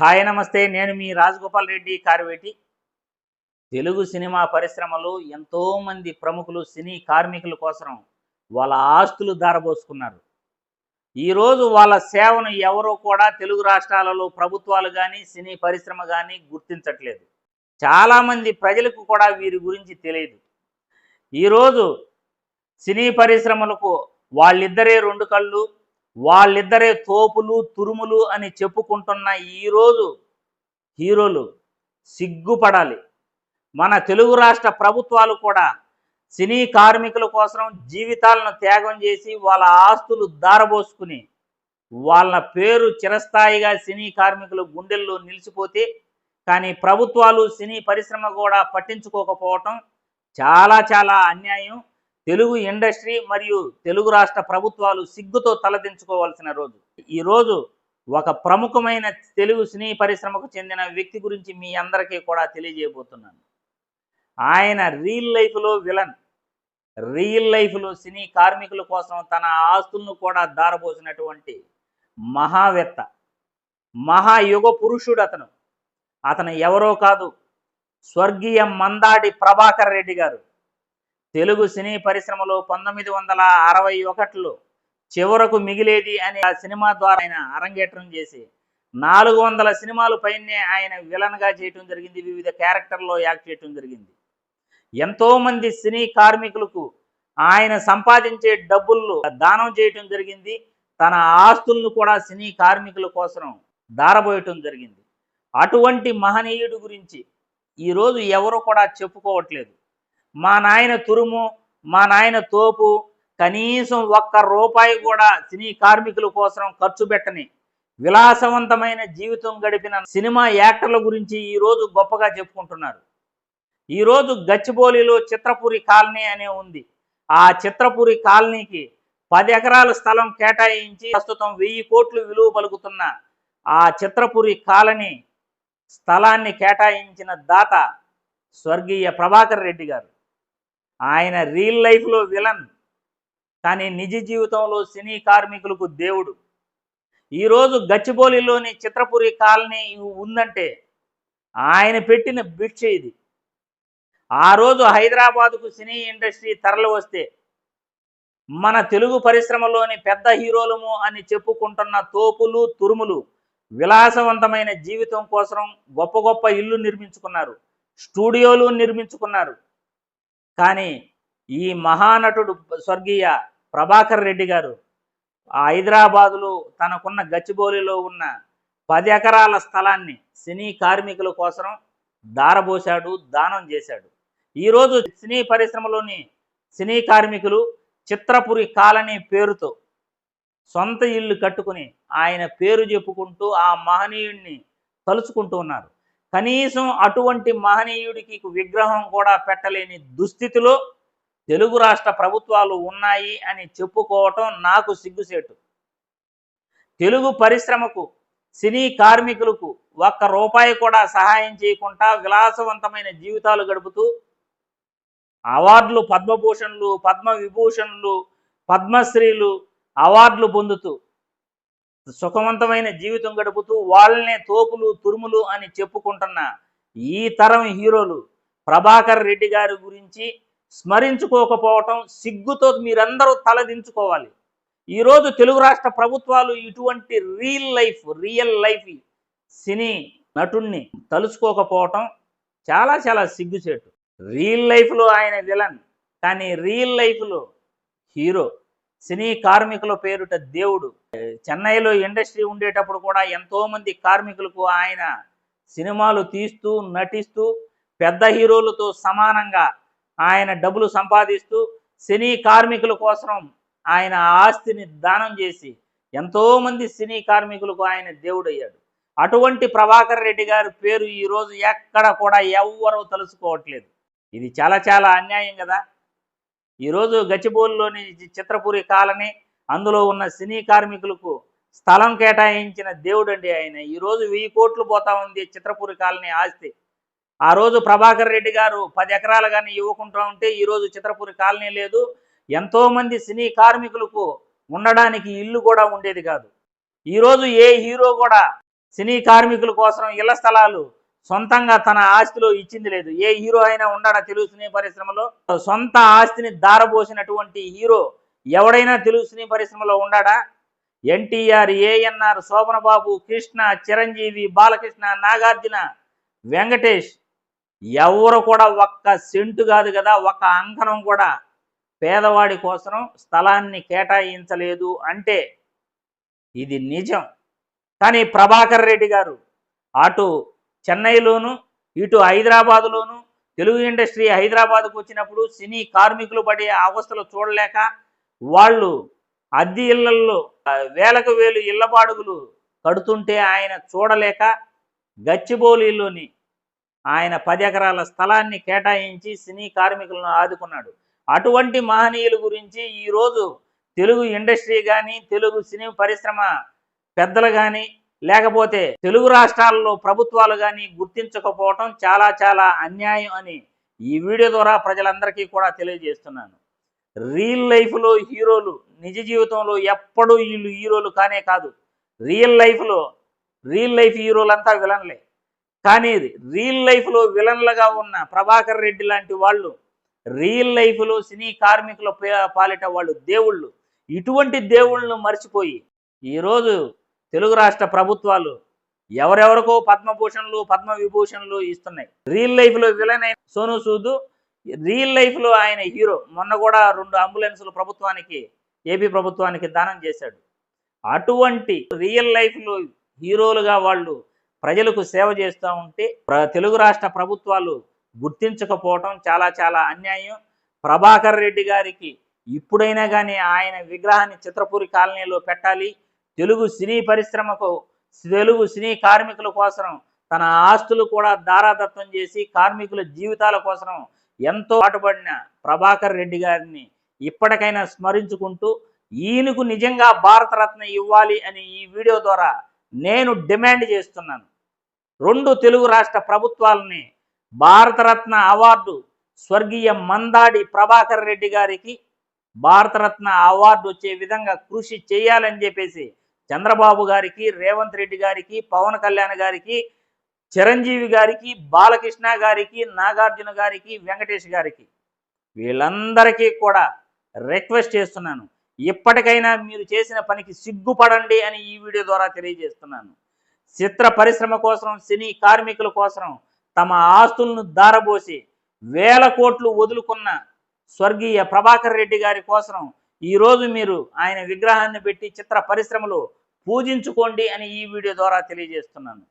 Hi నమస్తే. నేను మీ రాజగోపాల్ రెడ్డి కార్వేటి. తెలుగు సినిమా పరిశ్రమలో ఎంతోమంది ప్రముఖులు సినీ కార్మికుల కోసం వాళ్ళ ఆస్తులు ధారబోసుకున్నారు. ఈరోజు వాళ్ళ సేవను ఎవరో కూడా తెలుగు రాష్ట్రాలలో ప్రభుత్వాలు కానీ సినీ పరిశ్రమ కానీ గుర్తించట్లేదు. చాలామంది ప్రజలకు కూడా వీరి గురించి తెలియదు. ఈరోజు సినీ పరిశ్రమలకు వాళ్ళిద్దరే రెండు కళ్ళు వాళ్ళిద్దరే తోపులు తురుములు అని చెప్పుకుంటున్న ఈరోజు హీరోలు సిగ్గుపడాలి. మన తెలుగు రాష్ట్ర ప్రభుత్వాలు కూడా సినీ కార్మికుల కోసం జీవితాలను త్యాగం చేసి వాళ్ళ ఆస్తులు దారబోసుకుని వాళ్ళ పేరు చిరస్థాయిగా సినీ కార్మికులు గుండెల్లో నిలిచిపోతే కానీ ప్రభుత్వాలు సినీ పరిశ్రమ కూడా పట్టించుకోకపోవటం చాలా చాలా అన్యాయం. తెలుగు ఇండస్ట్రీ మరియు తెలుగు రాష్ట్ర ప్రభుత్వాలు సిగ్గుతో తలదించుకోవాల్సిన రోజు. ఈ రోజు ఒక ప్రముఖమైన తెలుగు సినీ పరిశ్రమకు చెందిన వ్యక్తి గురించి మీ అందరికీ కూడా తెలియజేయబోతున్నాను. ఆయన రియల్ లైఫ్లో విలన్. రియల్ లైఫ్లో సినీ కార్మికుల కోసం తన ఆస్తులను కూడా దారబోసినటువంటి మహావేత్త మహాయుగ పురుషుడు అతను. అతను ఎవరో కాదు స్వర్గీయ మందాడి ప్రభాకర్ రెడ్డి గారు. తెలుగు సినీ పరిశ్రమలో పంతొమ్మిది వందల అరవై ఒకటిలో చివరకు మిగిలేది అనే ఆ సినిమా ద్వారా ఆయన అరంగేట్రం చేసి నాలుగు వందల సినిమాలు పైనే ఆయన విలన్గా చేయటం జరిగింది వివిధ క్యారెక్టర్లో యాక్ట్ చేయటం జరిగింది. ఎంతో మంది సినీ కార్మికులకు ఆయన సంపాదించే డబ్బులు దానం చేయటం జరిగింది తన ఆస్తులను కూడా సినీ కార్మికుల కోసం దారబోయటం జరిగింది. అటువంటి మహనీయుడు గురించి ఈరోజు ఎవరు కూడా చెప్పుకోవట్లేదు. మా నాయన తురుము మా నాయన తోపు కనీసం ఒక్క రూపాయి కూడా సినీ కార్మికుల కోసం ఖర్చు పెట్టని విలాసవంతమైన జీవితం గడిపిన సినిమా యాక్టర్ల గురించి ఈరోజు గొప్పగా చెప్పుకుంటున్నారు. ఈరోజు గచ్చిబౌలిలో చిత్రపురి కాలనీ అనే ఉంది. ఆ చిత్రపురి కాలనీకి పది ఎకరాల స్థలం కేటాయించి ప్రస్తుతం వెయ్యి కోట్లు విలువ పలుకుతున్న ఆ చిత్రపురి కాలనీ స్థలాన్ని కేటాయించిన దాత స్వర్గీయ ప్రభాకర్ రెడ్డి గారు. ఆయన రియల్ లైఫ్లో విలన్ కానీ నిజ జీవితంలో సినీ కార్మికులకు దేవుడు. ఈరోజు గచ్చిబౌలిలోని చిత్రపురి కాలనీ ఉందంటే ఆయన పెట్టిన భిక్ష ఇది. ఆ రోజు హైదరాబాదుకు సినీ ఇండస్ట్రీ తరలి వస్తే మన తెలుగు పరిశ్రమలోని పెద్ద హీరోలము అని చెప్పుకుంటున్న తోపులు తురుములు విలాసవంతమైన జీవితం కోసం గొప్ప గొప్ప ఇల్లు నిర్మించుకున్నారు. స్టూడియోలు నిర్మించుకున్నారు. కానీ ఈ మహానటుడు స్వర్గీయ ప్రభాకర్ రెడ్డి గారు ఆ హైదరాబాదులో తనకున్న గచ్చిబౌలిలో ఉన్న పది ఎకరాల స్థలాన్ని సినీ కార్మికుల కోసం దారబోశాడు దానం చేశాడు. ఈరోజు సినీ పరిశ్రమలోని సినీ కార్మికులు చిత్రపురి కాలనీ పేరుతో సొంత ఇల్లు కట్టుకుని ఆయన పేరు చెప్పుకుంటూ ఆ మహనీయుడిని తలుచుకుంటూ ఉన్నారు. కనీసం అటువంటి మహనీయుడికి విగ్రహం కూడా పెట్టలేని దుస్థితిలో తెలుగు రాష్ట్ర ప్రభుత్వాలు ఉన్నాయి అని చెప్పుకోవటం నాకు సిగ్గుసేటు. తెలుగు పరిశ్రమకు సినీ కార్మికులకు ఒక్క రూపాయి కూడా సహాయం చేయకుండా విలాసవంతమైన జీవితాలు గడుపుతూ అవార్డులు పద్మభూషణ్లు పద్మ విభూషణ్లు పద్మశ్రీలు అవార్డులు పొందుతూ సుఖవంతమైన జీవితం గడుపుతూ వాళ్ళనే తోపులు తురుములు అని చెప్పుకుంటున్న ఈ తరం హీరోలు ప్రభాకర్ రెడ్డి గారి గురించి స్మరించుకోకపోవటం సిగ్గుతో మీరందరూ తలదించుకోవాలి ఈరోజు తెలుగు రాష్ట్ర ప్రభుత్వాలు ఇటువంటి రియల్ లైఫ్ రియల్ లైఫ్ సినీ నటుణ్ణి తలుచుకోకపోవటం చాలా చాలా సిగ్గుచేటు. రియల్ లైఫ్లో ఆయన విలన్ కానీ రియల్ లైఫ్లో హీరో సినీ కార్మికుల పేరుట దేవుడు. చెన్నైలో ఇండస్ట్రీ ఉండేటప్పుడు కూడా ఎంతో మంది కార్మికులకు ఆయన సినిమాలు తీస్తూ నటిస్తూ పెద్ద హీరోలతో సమానంగా ఆయన డబ్బులు సంపాదిస్తూ సినీ కార్మికుల కోసం ఆయన ఆస్తిని దానం చేసి ఎంతో మంది సినీ కార్మికులకు ఆయన దేవుడయ్యాడు. అటువంటి ప్రభాకర్ రెడ్డి గారి పేరు ఈరోజు ఎక్కడ కూడా ఎవ్వరూ తెలుసుకోవట్లేదు ఇది చాలా చాలా అన్యాయం కదా. ఈరోజు గచ్చిబోలులోని చిత్రపురి కాలనీ అందులో ఉన్న సినీ కార్మికులకు స్థలం కేటాయించిన దేవుడు అండి ఆయన ఈరోజు వెయ్యి కోట్లు పోతా ఉంది చిత్రపురి కాలనీ ఆస్తి. ఆ రోజు ప్రభాకర్ రెడ్డి గారు పది ఎకరాలు కానీ ఇవ్వకుండా ఉంటే ఈరోజు చిత్రపురి కాలనీ లేదు. ఎంతోమంది సినీ కార్మికులకు ఉండడానికి ఇల్లు కూడా ఉండేది కాదు. ఈరోజు ఏ హీరో కూడా సినీ కార్మికుల కోసం ఇళ్ళ స్థలాలు సొంతంగా తన ఆస్తిలో ఇచ్చింది లేదు. ఏ హీరో అయినా ఉన్నాడా తెలుగు సినీ పరిశ్రమలో సొంత ఆస్తిని దారబోసినటువంటి హీరో ఎవడైనా తెలుగు సినీ పరిశ్రమలో ఉన్నాడా ఎన్టీఆర్ ఏఎన్ఆర్ శోభనబాబు కృష్ణ చిరంజీవి బాలకృష్ణ నాగార్జున వెంకటేష్ ఎవరు కూడా ఒక్క సెంటు కాదు కదా ఒక్క అంకణం కూడా పేదవాడి కోసం స్థలాన్ని కేటాయించలేదు అంటే ఇది నిజం. కానీ ప్రభాకర్ రెడ్డి గారు అటు చెన్నైలోను ఇటు హైదరాబాదులోను తెలుగు ఇండస్ట్రీ హైదరాబాద్కు వచ్చినప్పుడు సినీ కార్మికులు పడే అవస్థలు చూడలేక వాళ్ళు అద్దె ఇళ్ళల్లో వేలకు వేలు ఇళ్ళ బాడుగులు కడుతుంటే ఆయన చూడలేక గచ్చిబౌలిలోని ఆయన పది ఎకరాల స్థలాన్ని కేటాయించి సినీ కార్మికులను ఆదుకున్నాడు. అటువంటి మహనీయుల గురించి ఈరోజు తెలుగు ఇండస్ట్రీ కానీ తెలుగు సినీ పరిశ్రమ పెద్దలు కానీ లేకపోతే తెలుగు రాష్ట్రాల్లో ప్రభుత్వాలు కానీ గుర్తించకపోవటం చాలా చాలా అన్యాయం అని ఈ వీడియో ద్వారా ప్రజలందరికీ కూడా తెలియజేస్తున్నాను. రియల్ లైఫ్లో హీరోలు నిజ జీవితంలో ఎప్పుడూ వీళ్ళు హీరోలు కానే కాదు. రియల్ లైఫ్లో రియల్ లైఫ్ హీరోలంతా విలన్లే. కానీ రియల్ లైఫ్లో విలన్లుగా ఉన్న ప్రభాకర్ రెడ్డి లాంటి వాళ్ళు రియల్ లైఫ్లో సినీ కార్మికుల పాలిట వాళ్ళు దేవుళ్ళు ఇటువంటి దేవుళ్ళను మర్చిపోయి ఈరోజు తెలుగు రాష్ట్ర ప్రభుత్వాలు ఎవరెవరికో పద్మభూషణలు పద్మ విభూషణలు ఇస్తున్నాయి. రియల్ లైఫ్లో విలన్ అయిన సోను సూదు రియల్ లైఫ్లో ఆయన హీరో. మొన్న కూడా రెండు అంబులెన్సులు ప్రభుత్వానికి ఏపీ ప్రభుత్వానికి దానం చేశాడు. అటువంటి రియల్ లైఫ్లో హీరోలుగా వాళ్ళు ప్రజలకు సేవ చేస్తూ ఉంటే ప్ర- తెలుగు రాష్ట్ర ప్రభుత్వాలు గుర్తించకపోవటం చాలా చాలా అన్యాయం. ప్రభాకర్ రెడ్డి గారికి ఇప్పుడైనా కానీ ఆయన విగ్రహాన్ని చిత్రపూరి కాలనీలో పెట్టాలి. తెలుగు సినీ పరిశ్రమకు తెలుగు సినీ కార్మికుల కోసం తన ఆస్తులు కూడా దారాదత్తం చేసి కార్మికుల జీవితాల కోసం ఎంతో పాటుపడిన ప్రభాకర్ రెడ్డి గారిని ఇప్పటికైనా స్మరించుకుంటూ ఈయనకు నిజంగా భారతరత్న ఇవ్వాలి అని ఈ వీడియో ద్వారా నేను డిమాండ్ చేస్తున్నాను. రెండు తెలుగు రాష్ట్ర ప్రభుత్వాలని భారతరత్న అవార్డు స్వర్గీయ మందాడి ప్రభాకర్ రెడ్డి గారికి భారతరత్న అవార్డు వచ్చే విధంగా కృషి చేయాలని చెప్పేసి చంద్రబాబు గారికి రేవంత్ రెడ్డి గారికి పవన్ కళ్యాణ్ గారికి చిరంజీవి గారికి బాలకృష్ణ గారికి నాగార్జున గారికి వెంకటేష్ గారికి వీళ్ళందరికీ కూడా రిక్వెస్ట్ చేస్తున్నాను. ఇప్పటికైనా మీరు చేసిన పనికి సిగ్గుపడండి అని ఈ వీడియో ద్వారా తెలియజేస్తున్నాను. చిత్ర పరిశ్రమ కోసం సినీ కార్మికుల కోసం తమ ఆస్తులను దారబోసి వేల కోట్లు వదులుకున్న స్వర్గీయ ప్రభాకర్ రెడ్డి గారి కోసం ఈరోజు మీరు ఆయన విగ్రహాన్ని పెట్టి చిత్ర పరిశ్రమలో పూజించుకోండి అని ఈ వీడియో ద్వారా తెలియజేస్తున్నాను.